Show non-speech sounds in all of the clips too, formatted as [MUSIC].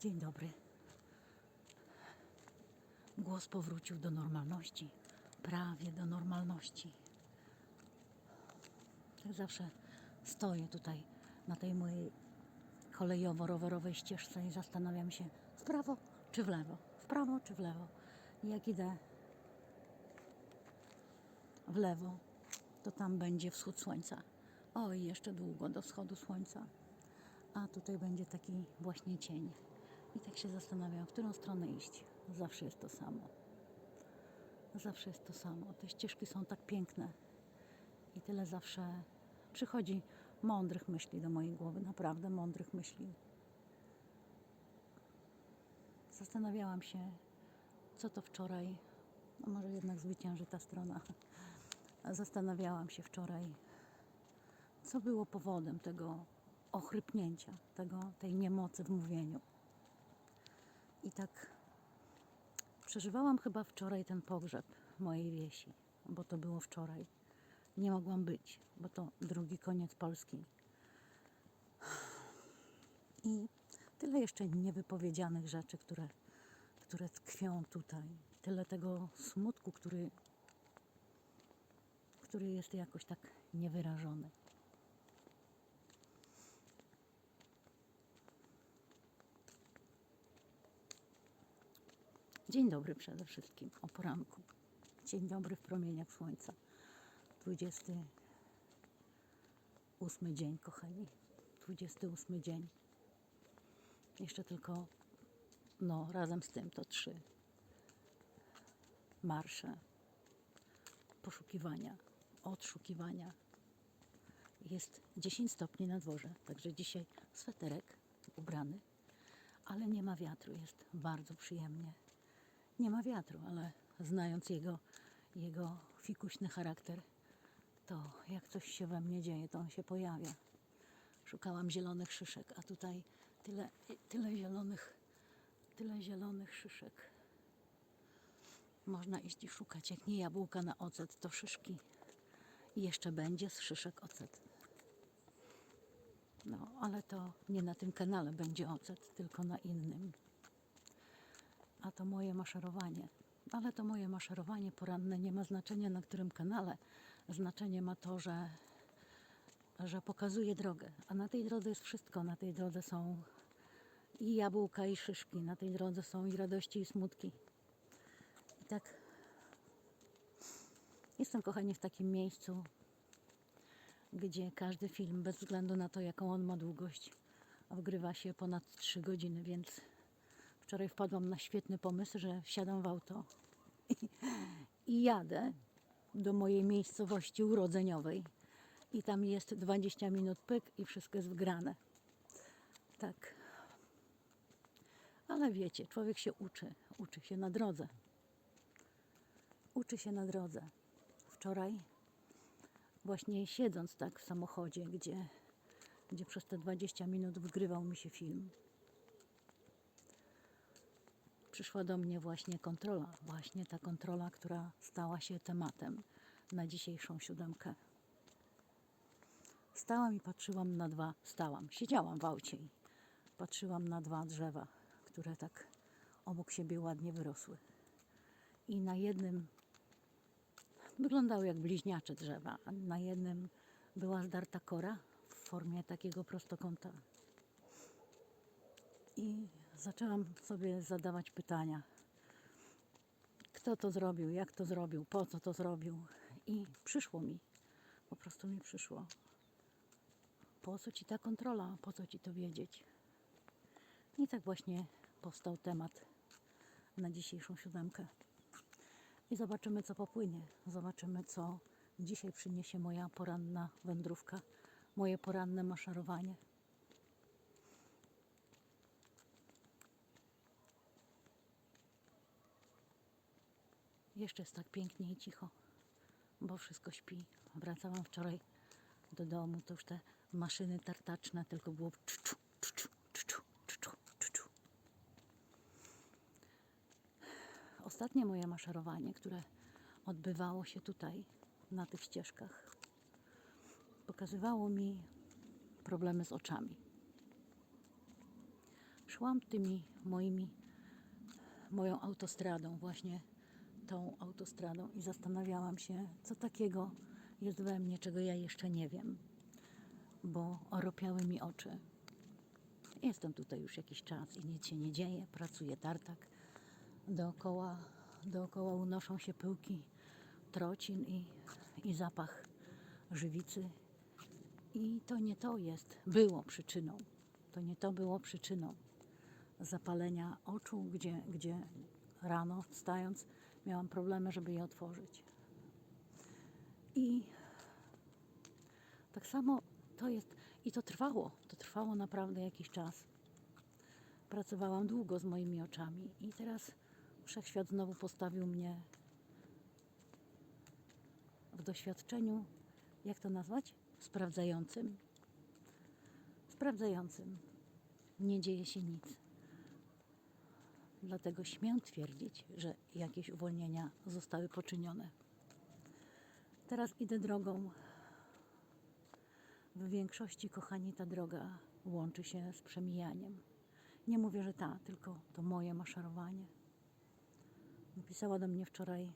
Dzień dobry. Głos powrócił do normalności. Prawie do normalności. Jak zawsze stoję tutaj na tej mojej kolejowo-rowerowej ścieżce i zastanawiam się w prawo czy w lewo. W prawo czy w lewo. I jak idę w lewo, to tam będzie wschód słońca. Oj, jeszcze długo do wschodu słońca. A tutaj będzie taki właśnie cień. I tak się zastanawiam, w którą stronę iść. Zawsze jest to samo. Zawsze jest to samo. Te ścieżki są tak piękne. I tyle zawsze przychodzi mądrych myśli do mojej głowy. Naprawdę mądrych myśli. Zastanawiałam się, co to wczoraj. No może jednak zwycięży ta strona. Zastanawiałam się wczoraj, co było powodem tego ochrypnięcia, tego, tej niemocy w mówieniu. I tak przeżywałam chyba wczoraj ten pogrzeb mojej wiesi, bo to było wczoraj. Nie mogłam być, bo to drugi koniec Polski. I tyle jeszcze niewypowiedzianych rzeczy, które, które tkwią tutaj. Tyle tego smutku, który, który jest jakoś tak niewyrażony. Dzień dobry przede wszystkim, o poranku. Dzień dobry w promieniach słońca. 28 dzień, kochani. 28 dzień. Jeszcze tylko, no, razem z tym to trzy marsze, poszukiwania, odszukiwania. Jest 10 stopni na dworze, także dzisiaj sweterek ubrany, ale nie ma wiatru, jest bardzo przyjemnie. Nie ma wiatru, ale znając jego, jego fikuśny charakter, to jak coś się we mnie dzieje, to on się pojawia. Szukałam zielonych szyszek, a tutaj tyle, tyle zielonych, tyle zielonych szyszek. Można iść i szukać. Jak nie jabłka na ocet, to szyszki. I jeszcze będzie z szyszek ocet. No, ale to nie na tym kanale będzie ocet, tylko na innym. A to moje maszerowanie. Ale to moje maszerowanie poranne nie ma znaczenia na którym kanale. Znaczenie ma to, że, że pokazuje drogę. A na tej drodze jest wszystko. Na tej drodze są i jabłka, i szyszki. Na tej drodze są i radości, i smutki. I tak jestem, kochani, w takim miejscu, gdzie każdy film, bez względu na to, jaką on ma długość, wgrywa się ponad 3 godziny, więc wczoraj wpadłam na świetny pomysł, że wsiadam w auto i, i jadę do mojej miejscowości urodzeniowej. I tam jest 20 minut pyk i wszystko jest wgrane. Tak. Ale wiecie, człowiek się uczy, uczy się na drodze. Uczy się na drodze. Wczoraj, właśnie siedząc tak w samochodzie, gdzie, gdzie przez te 20 minut wgrywał mi się film, przyszła do mnie właśnie kontrola. Właśnie ta kontrola, która stała się tematem na dzisiejszą siódemkę. Stałam i patrzyłam na dwa, stałam, siedziałam w aucie i patrzyłam na dwa drzewa, które tak obok siebie ładnie wyrosły. I na jednym wyglądały jak bliźniacze drzewa, a na jednym była zdarta kora w formie takiego prostokąta. I zaczęłam sobie zadawać pytania. Kto to zrobił, jak to zrobił, po co to zrobił? I przyszło mi, po prostu mi przyszło. Po co ci ta kontrola, po co ci to wiedzieć? I tak właśnie powstał temat na dzisiejszą siódemkę. I zobaczymy, co popłynie. Zobaczymy, co dzisiaj przyniesie moja poranna wędrówka, moje poranne maszerowanie. Jeszcze jest tak pięknie i cicho, bo wszystko śpi. Wracałam wczoraj do domu, to już te maszyny tartaczne, tylko było czu, czu, czu, czu, czu, czu, czu. Ostatnie moje maszerowanie, które odbywało się tutaj, na tych ścieżkach, pokazywało mi problemy z oczami. szłam tymi moimi, moją autostradą, właśnie tą autostradą i zastanawiałam się, co takiego jest we mnie, czego ja jeszcze nie wiem, bo oropiały mi oczy. Jestem tutaj już jakiś czas i nic się nie dzieje, pracuje tartak. Dookoła, dookoła unoszą się pyłki trocin i, i zapach żywicy. I to nie to jest, było przyczyną. To nie to było przyczyną zapalenia oczu, gdzie, gdzie rano wstając miałam problemy, żeby je otworzyć. I tak samo to jest, i to trwało, to trwało naprawdę jakiś czas. Pracowałam długo z moimi oczami i teraz wszechświat znowu postawił mnie w doświadczeniu, jak to nazwać? Sprawdzającym. Sprawdzającym. Nie dzieje się nic. Dlatego śmiem twierdzić, że jakieś uwolnienia zostały poczynione. Teraz idę drogą. W większości, kochani, ta droga łączy się z przemijaniem. Nie mówię, że ta, tylko to moje maszerowanie. Napisała do mnie wczoraj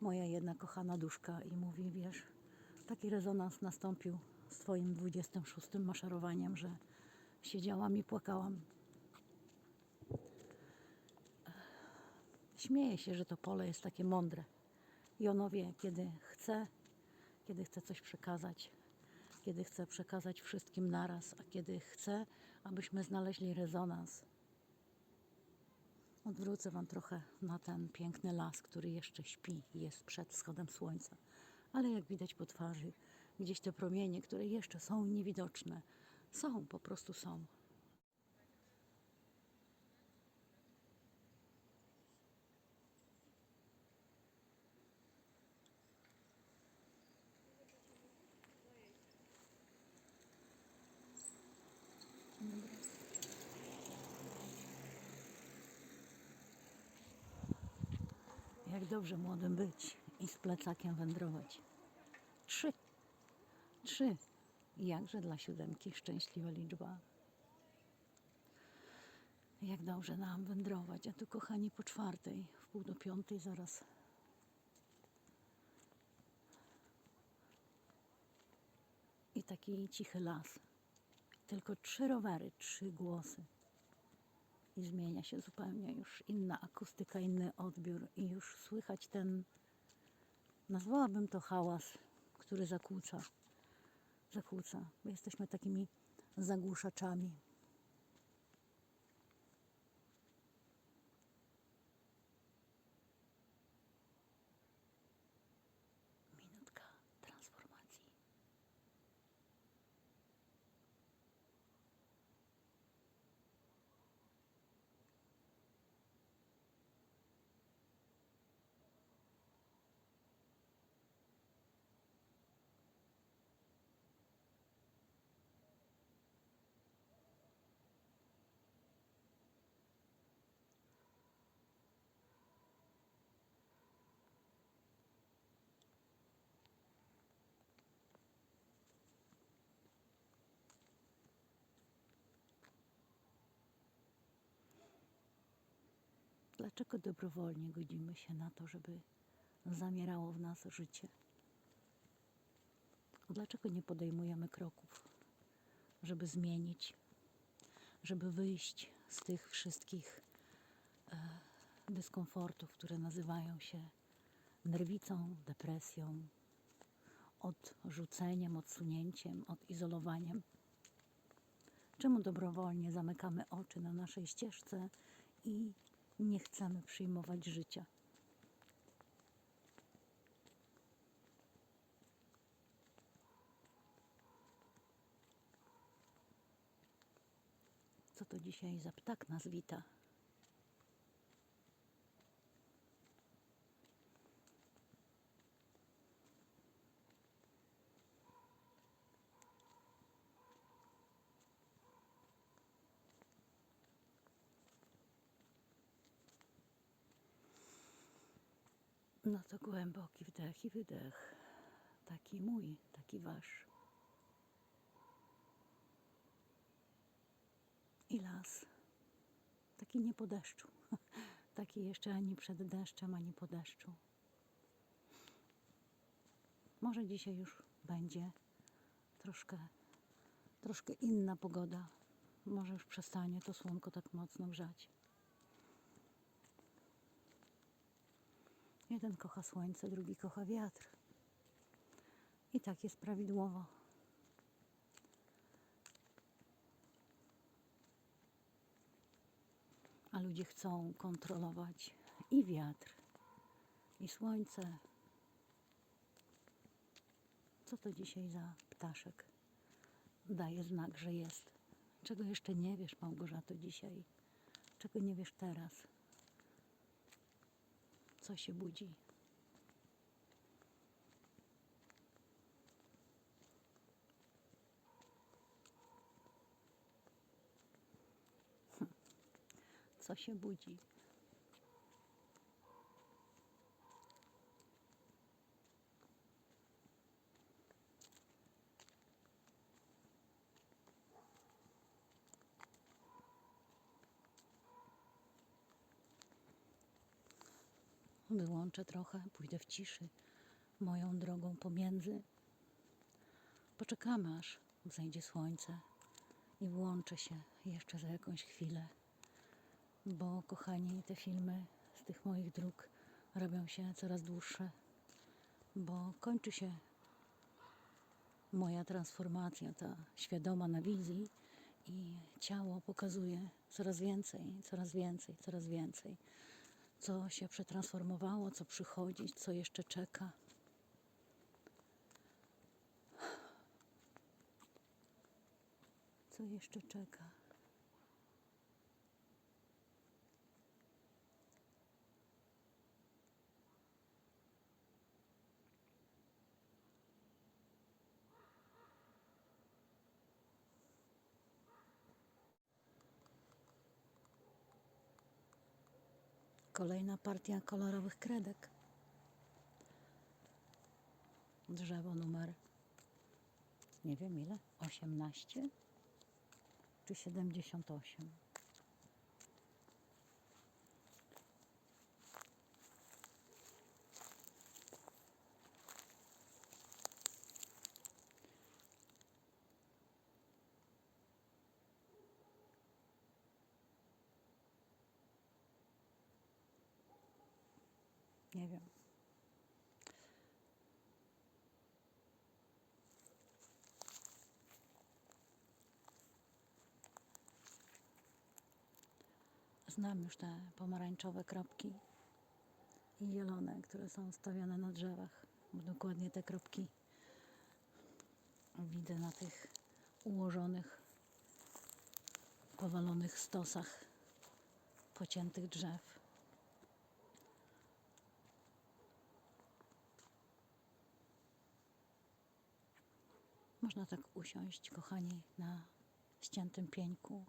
moja jedna kochana duszka i mówi, wiesz, taki rezonans nastąpił z twoim 26 maszerowaniem, że siedziałam i płakałam. Śmieję się, że to pole jest takie mądre. I ono wie, kiedy chce, kiedy chce coś przekazać, kiedy chce przekazać wszystkim naraz, a kiedy chce, abyśmy znaleźli rezonans. Odwrócę Wam trochę na ten piękny las, który jeszcze śpi jest przed wschodem słońca. Ale jak widać po twarzy, gdzieś te promienie, które jeszcze są niewidoczne, są, po prostu są. Jak dobrze młodym być i z plecakiem wędrować. Trzy. Trzy. Jakże dla siódemki szczęśliwa liczba. Jak dobrze nam wędrować, a tu kochani po czwartej, w pół do piątej zaraz. I taki cichy las. Tylko trzy rowery, trzy głosy i zmienia się zupełnie już inna akustyka, inny odbiór i już słychać ten, nazwałabym to hałas, który zakłóca, zakłóca, jesteśmy takimi zagłuszaczami. Minutka transformacji. Dlaczego dobrowolnie godzimy się na to, żeby zamierało w nas życie? Dlaczego nie podejmujemy kroków, żeby zmienić, żeby wyjść z tych wszystkich e, dyskomfortów, które nazywają się nerwicą, depresją, odrzuceniem, odsunięciem, odizolowaniem? Czemu dobrowolnie zamykamy oczy na naszej ścieżce i nie chcemy przyjmować życia? Co to dzisiaj za ptak nas wita? No to głęboki wdech i wydech. Taki mój, taki wasz. i las. Taki nie po deszczu. [LAUGHS] Taki jeszcze ani przed deszczem, ani po deszczu. Może dzisiaj już będzie troszkę, troszkę inna pogoda. Może już przestanie to słonko tak mocno grzać. Jeden kocha słońce, drugi kocha wiatr. I tak jest prawidłowo. A ludzie chcą kontrolować i wiatr, i słońce. Co to dzisiaj za ptaszek? Daje znak, że jest. Czego jeszcze nie wiesz, Małgorzato, dzisiaj? Czego nie wiesz teraz? Co się budzi? Hm. Co się budzi? Wyłączę trochę, pójdę w ciszy moją drogą pomiędzy. Poczekamy aż wzejdzie słońce i włączę się jeszcze za jakąś chwilę, bo kochani, te filmy z tych moich dróg robią się coraz dłuższe, bo kończy się moja transformacja, ta świadoma na wizji i ciało pokazuje coraz więcej, coraz więcej, coraz więcej co się przetransformowało, co przychodzi, co jeszcze czeka. Co jeszcze czeka? Kolejna partia kolorowych kredek. Drzewo numer nie wiem ile, 18 czy 78. Nie wiem. Znam już te pomarańczowe kropki i zielone, które są stawiane na drzewach. Bo dokładnie te kropki widzę na tych ułożonych, powalonych stosach pociętych drzew. Można tak usiąść, kochani, na ściętym pieńku,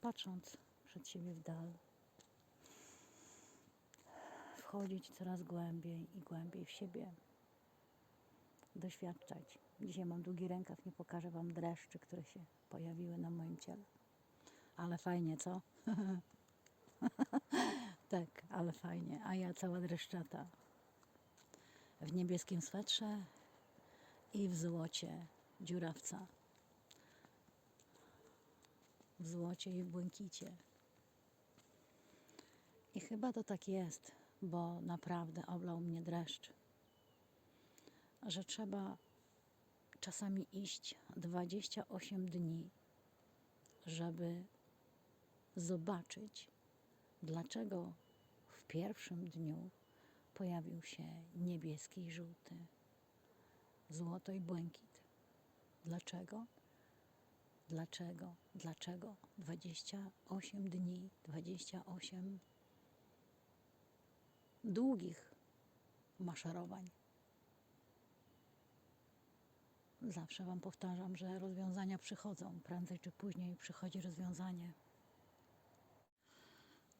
patrząc przed siebie w dal. Wchodzić coraz głębiej i głębiej w siebie. Doświadczać. Dzisiaj mam długi rękaw, nie pokażę Wam dreszczy, które się pojawiły na moim ciele. Ale fajnie, co? [LAUGHS] tak, ale fajnie. A ja cała dreszczata. W niebieskim swetrze i w złocie dziurawca. W złocie i w błękicie. I chyba to tak jest, bo naprawdę oblał mnie dreszcz, że trzeba czasami iść 28 dni, żeby zobaczyć, dlaczego w pierwszym dniu pojawił się niebieski i żółty złoto i błękit. Dlaczego? Dlaczego? Dlaczego? 28 dni, 28 długich maszerowań. Zawsze Wam powtarzam, że rozwiązania przychodzą. Prędzej czy później przychodzi rozwiązanie.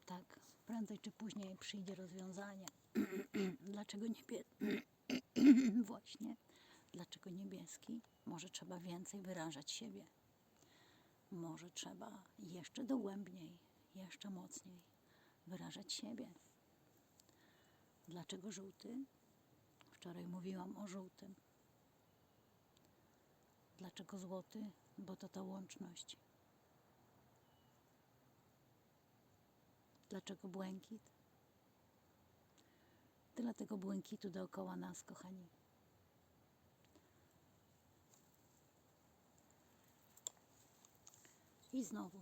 Tak, prędzej czy później przyjdzie rozwiązanie. [CLEARS THROAT] Dlaczego nie pie... [CLEARS THROAT] Właśnie. Dlaczego niebieski? Może trzeba więcej wyrażać siebie. Może trzeba jeszcze dogłębniej, jeszcze mocniej wyrażać siebie. Dlaczego żółty? Wczoraj mówiłam o żółtym. Dlaczego złoty? Bo to ta łączność. Dlaczego błękit? Tyle tego błękitu dookoła nas, kochani. I znowu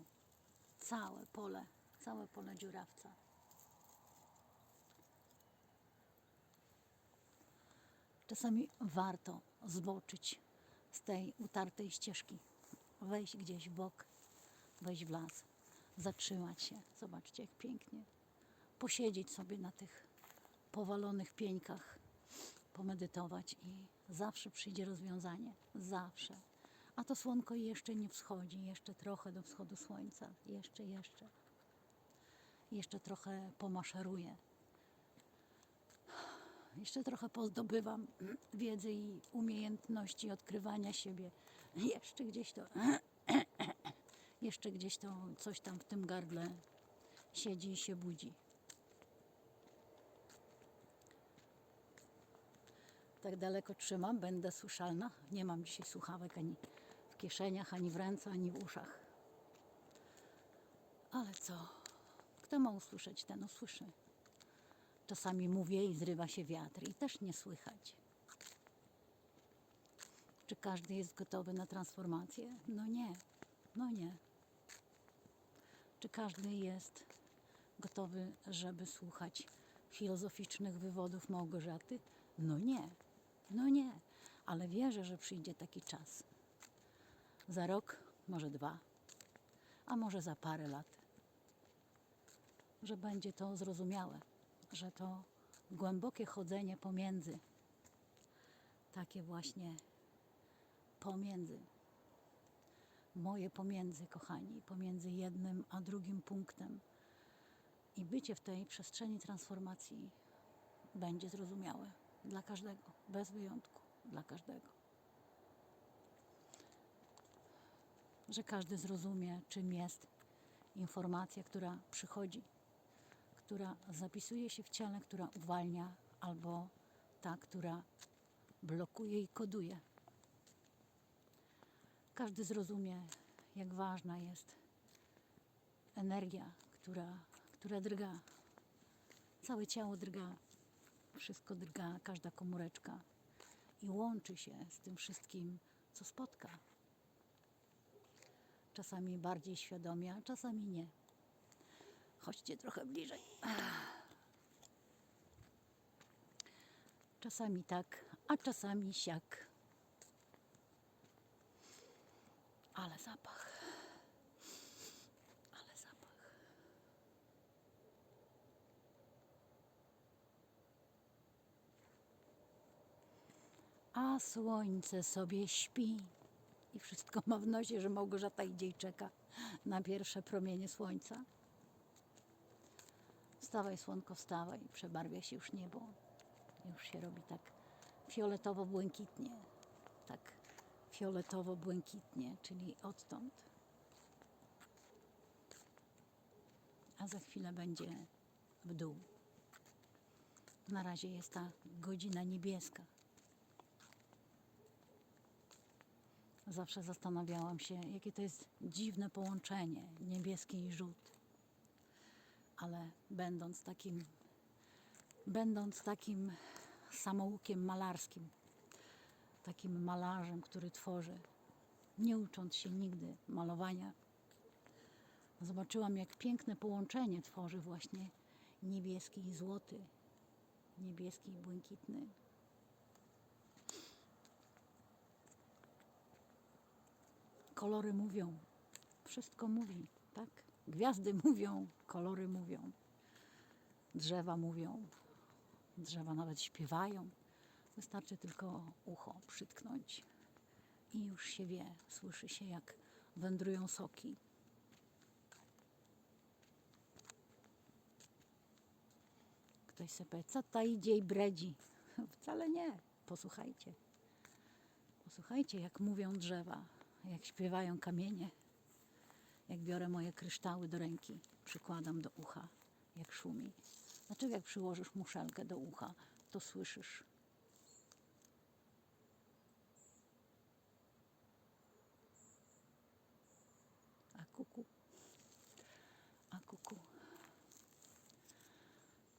całe pole, całe pole dziurawca. Czasami warto zboczyć z tej utartej ścieżki, wejść gdzieś w bok, wejść w las, zatrzymać się. Zobaczcie, jak pięknie. Posiedzieć sobie na tych powalonych pieńkach, pomedytować i zawsze przyjdzie rozwiązanie. Zawsze. A to słonko jeszcze nie wschodzi, jeszcze trochę do wschodu słońca, jeszcze, jeszcze. Jeszcze trochę pomaszeruje. Jeszcze trochę pozdobywam wiedzy i umiejętności odkrywania siebie. Jeszcze gdzieś to, [CLEARS THROAT] jeszcze gdzieś to coś tam w tym gardle siedzi i się budzi. Tak daleko trzymam, będę słyszalna. Nie mam dzisiaj słuchawek ani kieszeniach, ani w ręce, ani w uszach. Ale co? Kto ma usłyszeć, ten usłyszy. Czasami mówię i zrywa się wiatr i też nie słychać. Czy każdy jest gotowy na transformację? No nie, no nie. Czy każdy jest gotowy, żeby słuchać filozoficznych wywodów Małgorzaty? No nie, no nie, ale wierzę, że przyjdzie taki czas. Za rok, może dwa, a może za parę lat, że będzie to zrozumiałe, że to głębokie chodzenie pomiędzy, takie właśnie pomiędzy, moje pomiędzy, kochani, pomiędzy jednym a drugim punktem i bycie w tej przestrzeni transformacji będzie zrozumiałe dla każdego, bez wyjątku, dla każdego. Że każdy zrozumie, czym jest informacja, która przychodzi, która zapisuje się w ciele, która uwalnia, albo ta, która blokuje i koduje. Każdy zrozumie, jak ważna jest energia, która, która drga. Całe ciało drga, wszystko drga, każda komóreczka i łączy się z tym wszystkim, co spotka. Czasami bardziej świadomie, a czasami nie. Chodźcie trochę bliżej. Czasami tak, a czasami siak. Ale zapach. Ale zapach. A słońce sobie śpi i wszystko ma w nosie, że Małgorzata idzie i czeka na pierwsze promienie słońca. Wstawaj, słonko, wstawaj, przebarwia się już niebo. Już się robi tak fioletowo-błękitnie. Tak fioletowo-błękitnie, czyli odtąd. A za chwilę będzie w dół. Na razie jest ta godzina niebieska. Zawsze zastanawiałam się, jakie to jest dziwne połączenie niebieski i żółty. Ale będąc takim, będąc takim samoukiem malarskim, takim malarzem, który tworzy, nie ucząc się nigdy malowania, zobaczyłam, jak piękne połączenie tworzy właśnie niebieski i złoty, niebieski i błękitny. Kolory mówią, wszystko mówi, tak? Gwiazdy mówią, kolory mówią, drzewa mówią, drzewa nawet śpiewają. Wystarczy tylko ucho przytknąć i już się wie, słyszy się jak wędrują soki. Ktoś sobie powie, co ta idzie i bredzi? [LAUGHS] Wcale nie. Posłuchajcie. Posłuchajcie, jak mówią drzewa, jak śpiewają kamienie. jak biorę moje kryształy do ręki, przykładam do ucha, jak szumi. Dlaczego jak przyłożysz muszelkę do ucha, to słyszysz? A kuku. A kuku.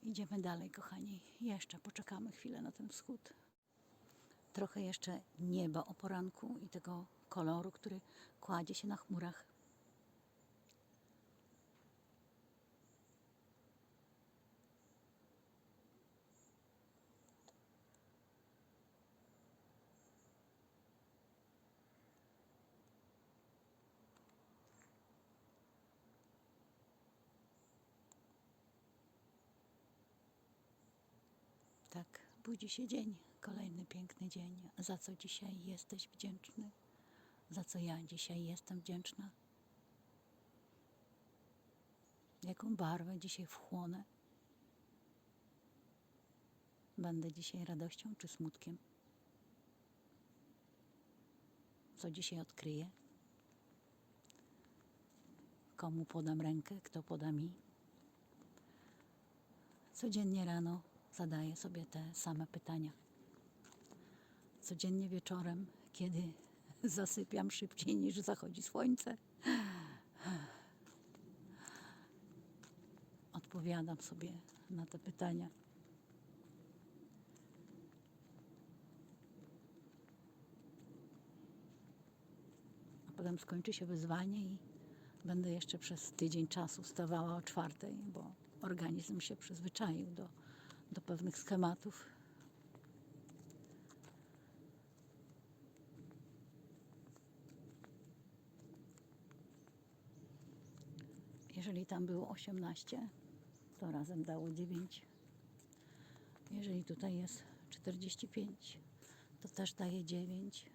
Idziemy dalej, kochani. Jeszcze poczekamy chwilę na ten wschód. Trochę jeszcze nieba o poranku i tego koloru, który kładzie się na chmurach. Tak, budzi się dzień, kolejny piękny dzień. Za co dzisiaj jesteś wdzięczny? Za co ja dzisiaj jestem wdzięczna? Jaką barwę dzisiaj wchłonę? Będę dzisiaj radością czy smutkiem? Co dzisiaj odkryję? Komu podam rękę, kto poda mi? Codziennie rano zadaję sobie te same pytania. Codziennie wieczorem, kiedy zasypiam szybciej niż zachodzi słońce, odpowiadam sobie na te pytania. A potem skończy się wyzwanie i będę jeszcze przez tydzień czasu wstawała o czwartej, bo organizm się przyzwyczaił do, do pewnych schematów. Jeżeli tam było 18, to razem dało 9. Jeżeli tutaj jest 45, to też daje 9.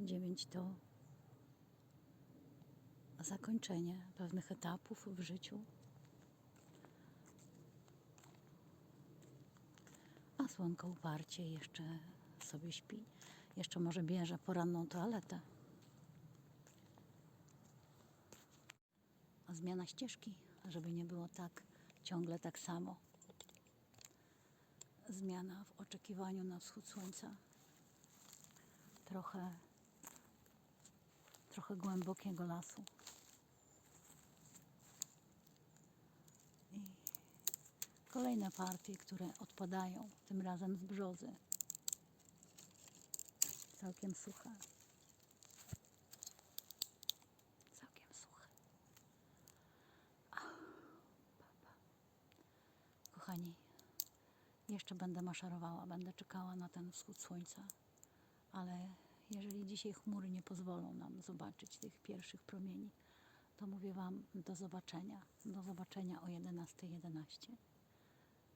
9 to zakończenie pewnych etapów w życiu. A słonko uparcie jeszcze sobie śpi. Jeszcze może bierze poranną toaletę. Zmiana ścieżki, żeby nie było tak ciągle tak samo. Zmiana w oczekiwaniu na wschód słońca. Trochę, trochę głębokiego lasu. I kolejne partie, które odpadają, tym razem z brzozy. Całkiem suche. Całkiem suche. Ach, papa. Jeszcze będę maszerowała, będę czekała na ten wschód słońca, ale jeżeli dzisiaj chmury nie pozwolą nam zobaczyć tych pierwszych promieni, to mówię Wam do zobaczenia. Do zobaczenia o 11.11. 11.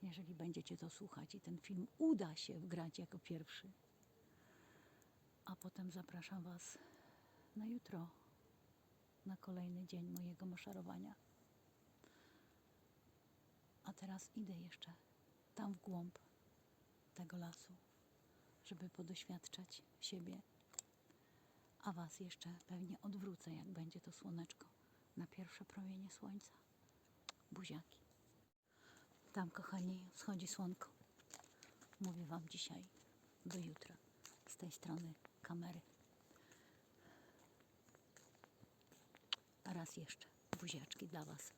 Jeżeli będziecie to słuchać i ten film uda się wgrać jako pierwszy. A potem zapraszam Was na jutro, na kolejny dzień mojego maszerowania. A teraz idę jeszcze tam w głąb tego lasu, żeby podoświadczać siebie. A Was jeszcze pewnie odwrócę, jak będzie to słoneczko na pierwsze promienie słońca. Buziaki. Tam, kochani, wschodzi słonko. Mówię Wam dzisiaj do jutra z tej strony kamery. Raz jeszcze buziaczki dla Was.